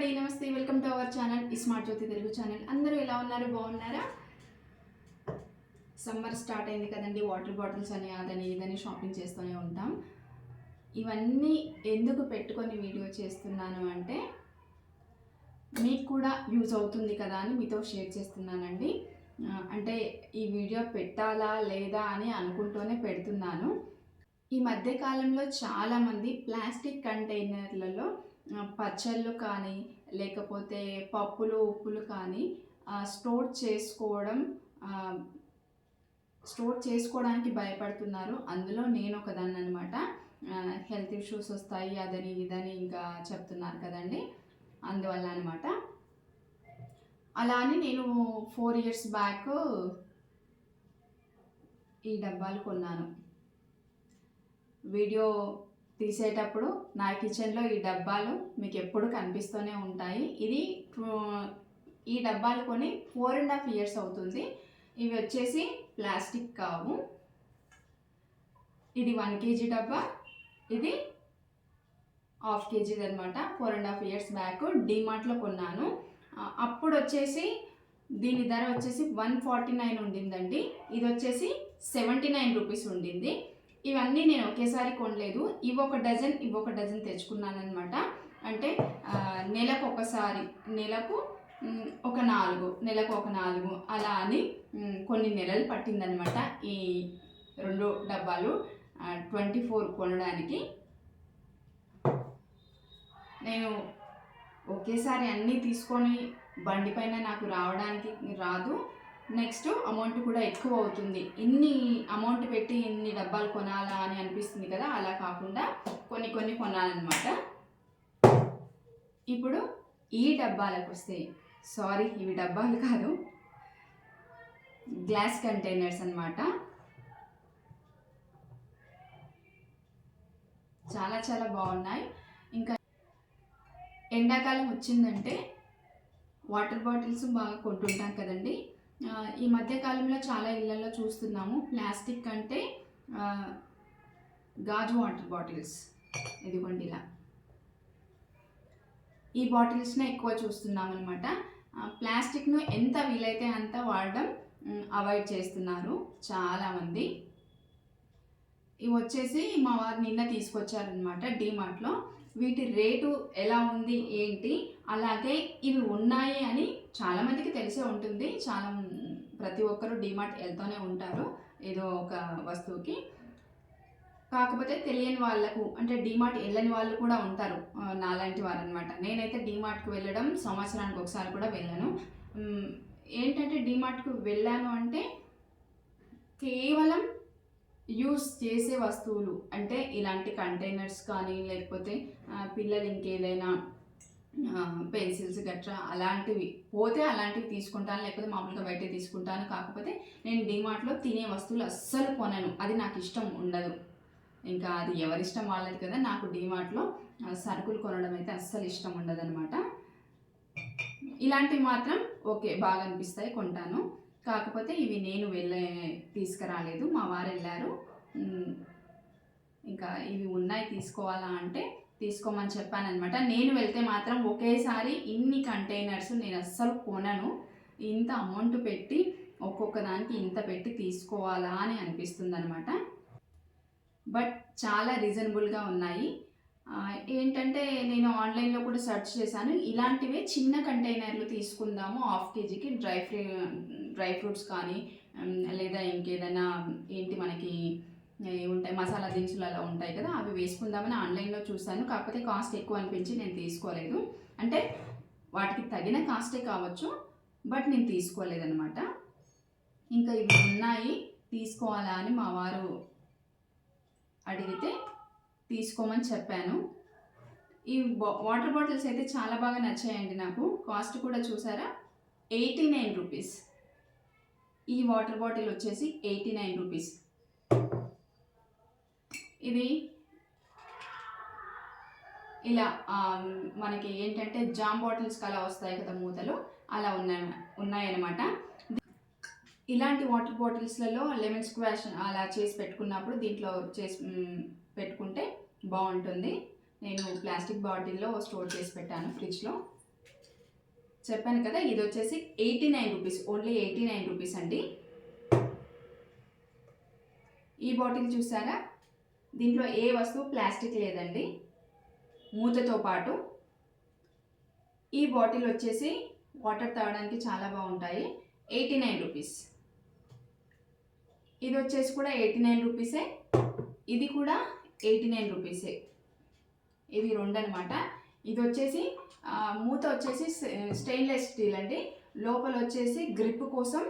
అండి నమస్తే. Welcome to our channel smart Jyothi Telugu channel అందరూ ఎలా ఉన్నారు? బాగున్నారా? సమ్మర్ స్టార్ట్ అయింది కదండి. వాటర్ బాటిల్స్ అని అదని ఇదని షాపింగ్ చేస్తూనే ఉంటాం. ఇవన్నీ ఎందుకు పెట్టుకొని వీడియో చేస్తున్నాను అంటే మీకు కూడా యూజ్ అవుతుంది కదా అని మీతో షేర్ చేస్తున్నానండి. అంటే ఈ వీడియో పెట్టాలా లేదా అని అనుకుంటూనే పెడుతున్నాను. ఈ మధ్య కాలంలో చాలామంది ప్లాస్టిక్ కంటైనర్లలో పచ్చళ్ళు కానీ లేకపోతే పప్పులు ఉప్పులు కానీ స్టోర్ చేసుకోవడం స్టోర్ చేసుకోవడానికి భయపడుతున్నారు. అందులో నేను ఒకదాన్ని అనమాట హెల్త్ ఇష్యూస్ వస్తాయి అదని ఇదని ఇంకా చెప్తున్నారు కదండి. అందువల్ల అనమాట అలా అని నేను ఫోర్ ఇయర్స్ బ్యాక్ ఈ డబ్బాలు కొన్నాను. వీడియో తీసేటప్పుడు నా కిచెన్లో ఈ డబ్బాలు మీకు ఎప్పుడు కనిపిస్తూనే ఉంటాయి. ఇది ఈ డబ్బాలు కొని ఫోర్ అండ్ హాఫ్ ఇయర్స్ అవుతుంది. ఇవి వచ్చేసి ప్లాస్టిక్ కావు. ఇది వన్ కేజీ డబ్బా. ఇది హాఫ్ కేజీది అనమాట four and half years back డిమార్ట్లో కొన్నాను. అప్పుడు వచ్చేసి దీని ధర వచ్చేసి వన్ ఫార్టీ నైన్ ఉండిందండి. ఇది వచ్చేసి సెవెంటీ నైన్ రూపీస్ ఉండింది. ఇవన్నీ నేను ఒకేసారి కొనలేదు. ఇవి ఒక డజన్ ఇవి ఒక డజన్ తెచ్చుకున్నాను అనమాట అంటే నెలకు ఒకసారి నెలకు ఒక నాలుగు నెలకు ఒక నాలుగు అలా అని కొన్ని నెలలు పట్టిందనమాట ఈ రెండు డబ్బాలు. ట్వంటీ ఫోర్ కొనడానికి. నేను ఒకేసారి అన్నీ తీసుకొని బండి పైన నాకు రావడానికి రాదు. నెక్స్ట్ అమౌంట్ కూడా ఎక్కువ అవుతుంది. ఇన్ని అమౌంట్ పెట్టి ఇన్ని డబ్బాలు కొనాలా అని అనిపిస్తుంది కదా అలా కాకుండా కొన్ని కొన్ని కొనాలన్నమాట. ఇప్పుడు ఈ డబ్బాలకు వస్తే సారీ ఇవి డబ్బాలు కాదు గ్లాస్ కంటైనర్స్ అనమాట చాలా చాలా బాగున్నాయి. ఇంకా ఎండాకాలం వచ్చిందంటే వాటర్ బాటిల్స్ బాగా కొంటుంటాం కదండి. ఈ మధ్యకాలంలో చాలా ఇళ్ళలో చూస్తున్నాము. ప్లాస్టిక్ అంటే గాజు వాటర్ బాటిల్స్. ఇదిగోండి ఇలా. ఈ బాటిల్స్నే ఎక్కువ చూస్తున్నాం అనమాట ప్లాస్టిక్ను ఎంత వీలైతే అంత వాడడం అవాయిడ్ చేస్తున్నారు చాలామంది. ఇవి వచ్చేసి మా వారు నిన్న తీసుకొచ్చారనమాట డీమార్ట్లో. వీటి రేటు ఎలా ఉంది ఏంటి? అలాగే ఇవి ఉన్నాయి అని చాలామందికి తెలిసే ఉంటుంది. చాలా ప్రతి ఒక్కరు డీమార్ట్ వెళ్తూనే ఉంటారు ఏదో ఒక వస్తువుకి. కాకపోతే తెలియని వాళ్ళకు అంటే డీమార్ట్ వెళ్ళని వాళ్ళు కూడా ఉంటారు నాలాంటి వారు అనమాట నేనైతే డీమార్ట్కి వెళ్ళడం సంవత్సరానికి ఒకసారి కూడా వెళ్ళాను. ఏంటంటే డీమార్ట్కి వెళ్ళాను అంటే కేవలం యూస్ చేసే వస్తువులు అంటే ఇలాంటి కంటైనర్స్ కానీ లేకపోతే పిల్లలు ఇంకేదైనా పెన్సిల్స్ గట్రా అలాంటివి. పోతే అలాంటివి తీసుకుంటాను లేకపోతే మామూలుగా బయట తీసుకుంటాను. కాకపోతే నేను డిమార్ట్లో తినే వస్తువులు అస్సలు కొనను. అది నాకు ఇష్టం ఉండదు. ఇంకా అది ఎవరిష్టం వాళ్ళది కదా. నాకు డిమార్ట్లో సరుకులు కొనడం అయితే అస్సలు ఇష్టం ఉండదు అనమాట ఇలాంటివి మాత్రం ఓకే బాగా అనిపిస్తాయి కొంటాను. కాకపోతే ఇవి నేను వెళ్ళే తీసుకురాలేదు. మా వారు వెళ్ళారు. ఇంకా ఇవి ఉన్నాయి తీసుకోవాలా అంటే తీసుకోమని చెప్పాను అనమాట నేను వెళ్తే మాత్రం ఒకేసారి ఇన్ని కంటైనర్స్ నేను అస్సలు కొనను. ఇంత అమౌంట్ పెట్టి ఒక్కొక్క దానికి ఇంత పెట్టి తీసుకోవాలా అని అనిపిస్తుంది అనమాట బట్ చాలా రీజనబుల్గా ఉన్నాయి. ఏంటంటే నేను ఆన్లైన్లో కూడా సెర్చ్ చేశాను. ఇలాంటివే చిన్న కంటైనర్లు తీసుకుందాము హాఫ్ కేజీకి డ్రై ఫ్రూ డ్రై ఫ్రూట్స్ కానీ లేదా ఇంకేదైనా ఏంటి మనకి ఉంటాయి మసాలా దినుసులు అలా ఉంటాయి కదా అవి వేసుకుందామని ఆన్లైన్లో చూశాను. కాకపోతే కాస్ట్ ఎక్కువ అనిపించి నేను తీసుకోలేదు. అంటే వాటికి తగిన కాస్టే కావచ్చు బట్ నేను తీసుకోలేదన్నమాట. ఇంకా ఇవి ఉన్నాయి. తీసుకోవాలా అని మా వారు అడిగితే తీసుకోమని చెప్పాను. ఈ వాటర్ బాటిల్స్ అయితే చాలా బాగా నచ్చాయండి నాకు. కాస్ట్ కూడా చూసారా? Eighty nine rupees. ఈ వాటర్ బాటిల్ వచ్చేసి ఎయిటీ నైన్ రూపీస్. ఇది ఇలా మనకి ఏంటంటే జామ్ బాటిల్స్కి అలా వస్తాయి కదా మూతలు అలా ఉన్నాయి ఉన్నాయన్నమాట. ఇలాంటి వాటర్ బాటిల్స్లలో లెమన్ స్క్వాష్ అలా చేసి పెట్టుకున్నప్పుడు దీంట్లో చేసి పెట్టుకుంటే బాగుంటుంది. నేను ప్లాస్టిక్ బాటిల్లో స్టోర్ చేసి పెట్టాను ఫ్రిడ్జ్లో. చెప్పాను కదా ఇది వచ్చేసి eighty nine rupees only eighty nine rupees అండి. ఈ బాటిల్ చూసారా? దీంట్లో ఏ వస్తువు ప్లాస్టిక్ లేదండి. మూతతో పాటు ఈ బాటిల్ వచ్చేసి వాటర్ తాగడానికి చాలా బాగుంటాయి. Eighty nine rupees. ఇది వచ్చేసి కూడా ఎయిటీ నైన్ రూపీసే. ఇది కూడా ఎయిటీ నైన్ రూపీసే. ఇవి రెండు అనమాట ఇది వచ్చేసి మూత వచ్చేసి స్టెయిన్లెస్ స్టీల్ అండి. లోపల వచ్చేసి గ్రిప్ కోసం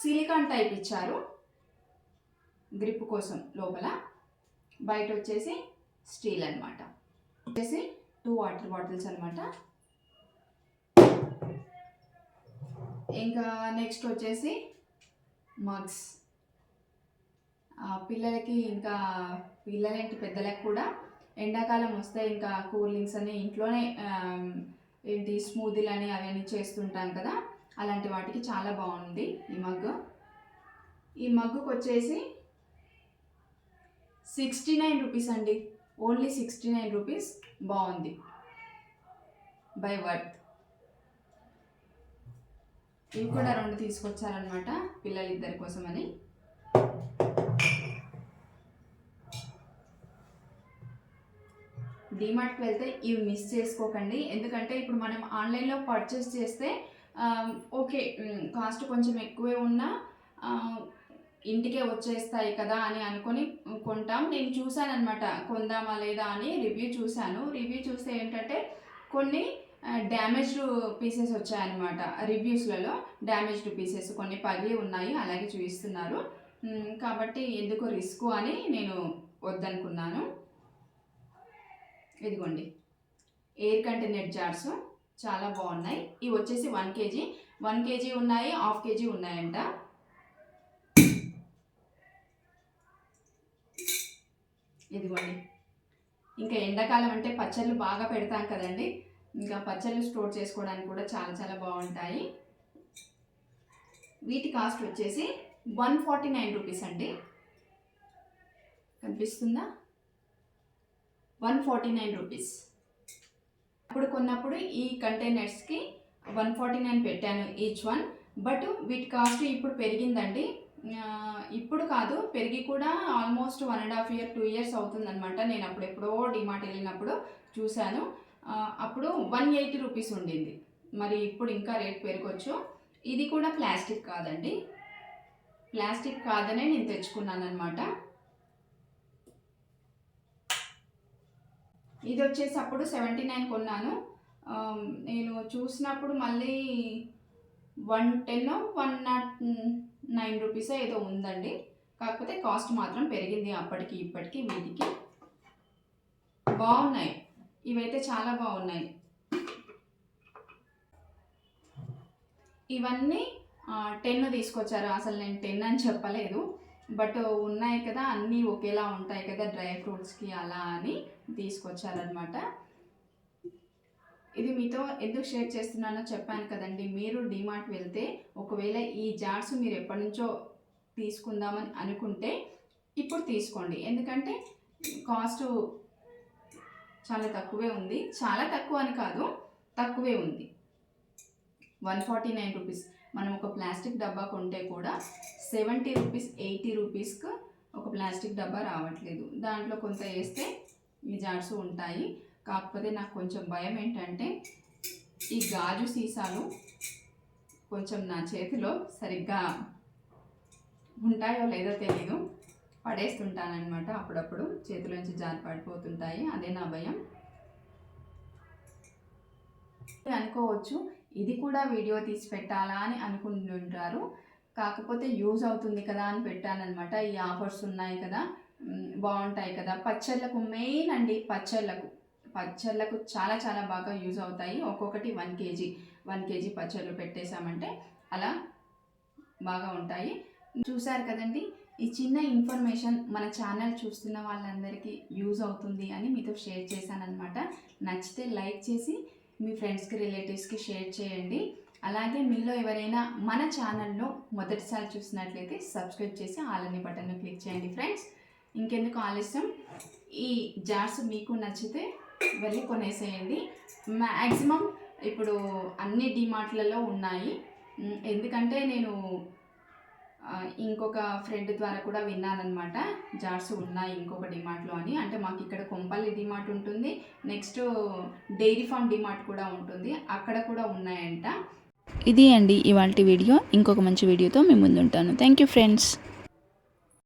సిలికాన్ టైప్ ఇచ్చారు. గ్రిప్ కోసం లోపల బయట వచ్చేసి స్టీల్ అనమాట వచ్చేసి టూ వాటర్ బాటిల్స్ అనమాట ఇంకా నెక్స్ట్ వచ్చేసి మగ్స్. పిల్లలకి ఇంకా పిల్లలేంటి పెద్దలకు కూడా ఎండాకాలం వస్తే ఇంకా కూల్ డ్రింక్స్ అని ఇంట్లోనే ఏంటి స్మూదీలు అని అవన్నీ చేస్తుంటాం కదా అలాంటి వాటికి చాలా బాగుంది ఈ మగ్గు. ఈ మగ్గుకు వచ్చేసి సిక్స్టీ నైన్ రూపీస్ అండి. Only sixty nine rupees. బాగుంది. Buy worth. ఇవి కూడా రెండు తీసుకొచ్చారనమాట పిల్లలిద్దరి కోసమని. డిమార్ట్కి వెళ్తే ఇవి మిస్ చేసుకోకండి. ఎందుకంటే ఇప్పుడు మనం ఆన్లైన్లో పర్చేస్ చేస్తే ఓకే కాస్ట్ కొంచెం ఎక్కువే ఉన్నా ఇంటికే వచ్చేస్తాయి కదా అని అనుకొని కొంటాం. నేను చూశాను అనమాట కొందామా లేదా అని రివ్యూ చూశాను. రివ్యూ చూస్తే ఏంటంటే కొన్ని డ్యామేజ్డ్ పీసెస్ వచ్చాయన్నమాట రివ్యూస్లలో. డ్యామేజ్డ్ పీసెస్ కొన్ని పగిలి ఉన్నాయి అలాగే చూపిస్తున్నారు. కాబట్టి ఎందుకు రిస్క్ అని నేను వద్దనుకున్నాను. ఇదిగోండి. ఎయిర్ కంటైనర్ జార్స్ చాలా బాగున్నాయి. ఇవి వచ్చేసి వన్ కేజీ. వన్ కేజీ ఉన్నాయి హాఫ్ కేజీ ఉన్నాయంట. ఇదిగోండి. ఇంకా ఎండాకాలం అంటే పచ్చళ్ళు బాగా పెడతాం కదండి. ఇంకా పచ్చళ్ళు స్టోర్ చేసుకోవడానికి కూడా చాలా చాలా బాగుంటాయి. వీటి కాస్ట్ వచ్చేసి వన్ ఫార్టీ నైన్ రూపీస్ అండి. కనిపిస్తుందా? One forty nine rupees. అప్పుడు కొన్నప్పుడు ఈ కంటైనర్స్కి వన్ ఫార్టీ నైన్ పెట్టాను ఈచ్ వన్. బట్ వీటి కాస్ట్ ఇప్పుడు పెరిగిందండి. ఇప్పుడు కాదు పెరిగి కూడా almost one and half year two years అవుతుందనమాట నేను అప్పుడు ఎప్పుడో డిమార్ట్ వెళ్ళినప్పుడు చూశాను. అప్పుడు వన్ ఎయిటీ రూపీస్ ఉండింది. మరి ఇప్పుడు ఇంకా రేట్ పెరగచ్చు. ఇది కూడా ప్లాస్టిక్ కాదండి. ప్లాస్టిక్ కాదనే నేను తెచ్చుకున్నాను అనమాట ఇది వచ్చేసి అప్పుడు సెవెంటీ నైన్ కొన్నాను నేను చూసినప్పుడు మళ్ళీ one ten one nought nine rupees ఏదో ఉందండి. కాకపోతే కాస్ట్ మాత్రం పెరిగింది అప్పటికి ఇప్పటికి వీటికి. బాగున్నాయి. ఇవైతే చాలా బాగున్నాయి. ఇవన్నీ టెన్ తీసుకొచ్చారు. అసలు నేను టెన్ అని చెప్పలేదు. బట్ ఉన్నాయి కదా అన్నీ ఒకేలా ఉంటాయి కదా డ్రై ఫ్రూట్స్కి అలా అని తీసుకొచ్చారనమాట ఇది మీతో ఎందుకు షేర్ చేస్తున్నానో చెప్పాను కదండి. మీరు డిమార్ట్ వెళ్తే ఒకవేళ ఈ జార్స్ మీరు ఎప్పటి నుంచో తీసుకుందామని అనుకుంటే ఇప్పుడు తీసుకోండి. ఎందుకంటే కాస్ట్ చాలా తక్కువే ఉంది. చాలా తక్కువ అని కాదు తక్కువే ఉంది. One forty nine rupees. మనం ఒక ప్లాస్టిక్ డబ్బా కొంటే కూడా సెవెంటీ రూపీస్ ఎయిటీ రూపీస్కి ఒక ప్లాస్టిక్ డబ్బా రావట్లేదు. దాంట్లో కొంత వేస్తే ఈ జార్స్ ఉంటాయి. కాకపోతే నాకు కొంచెం భయం ఏంటంటే ఈ గాజు సీసాలు కొంచెం నా చేతిలో సరిగ్గా ఉంటాయో లేదో తెలీదు. పడేస్తుంటానన్నమాట. అప్పుడప్పుడు చేతిలోంచి జారి పడిపోతుంటాయి. అదే నా భయం. అనుకోవచ్చు ఇది కూడా వీడియో తీసి పెట్టాలా అని అనుకుంటుంటారు. కాకపోతే యూజ్ అవుతుంది కదా అని పెట్టానమాట ఈ ఆఫర్స్ ఉన్నాయి కదా. బాగుంటాయి కదా. పచ్చళ్ళకు మెయిన్ అండి పచ్చళ్ళకు. పచ్చళ్ళకు చాలా చాలా బాగా యూజ్ అవుతాయి. ఒక్కొక్కటి వన్ కేజీ వన్ కేజీ పచ్చళ్ళు పెట్టేశామంటే అలా బాగా ఉంటాయి. చూశారు కదండి ఈ చిన్న ఇన్ఫర్మేషన్ మన ఛానల్ చూస్తున్న వాళ్ళందరికీ యూజ్ అవుతుంది అని మీతో షేర్ చేశానన్నమాట. నచ్చితే లైక్ చేసి మీ ఫ్రెండ్స్కి రిలేటివ్స్కి షేర్ చేయండి. అలాగే మీలో ఎవరైనా మన ఛానల్లో మొదటిసారి చూసినట్లయితే సబ్స్క్రైబ్ చేసి ఆలని బటన్ను క్లిక్ చేయండి ఫ్రెండ్స్. ఇంకెందుకు ఆలస్యం? ఈ జార్స్ మీకు నచ్చితే వెళ్ళి కొనేసేయండి. మ్యాక్సిమం ఇప్పుడు అన్ని డిమార్ట్లలో ఉన్నాయి. ఎందుకంటే నేను ఇంకొక ఫ్రెండ్ ద్వారా కూడా విన్నానమాట జార్స్ ఉన్నాయి ఇంకొక డిమార్ట్లో అని. అంటే మాకు ఇక్కడ కొంపల్లి డిమార్ట్ ఉంటుంది. నెక్స్ట్ డైరీ ఫార్మ్ డిమార్ట్ కూడా ఉంటుంది. అక్కడ కూడా ఉన్నాయంట. ఇది అండి ఇవాళ వీడియో. ఇంకొక మంచి వీడియోతో మేము ముందుంటాను. Thank you friends.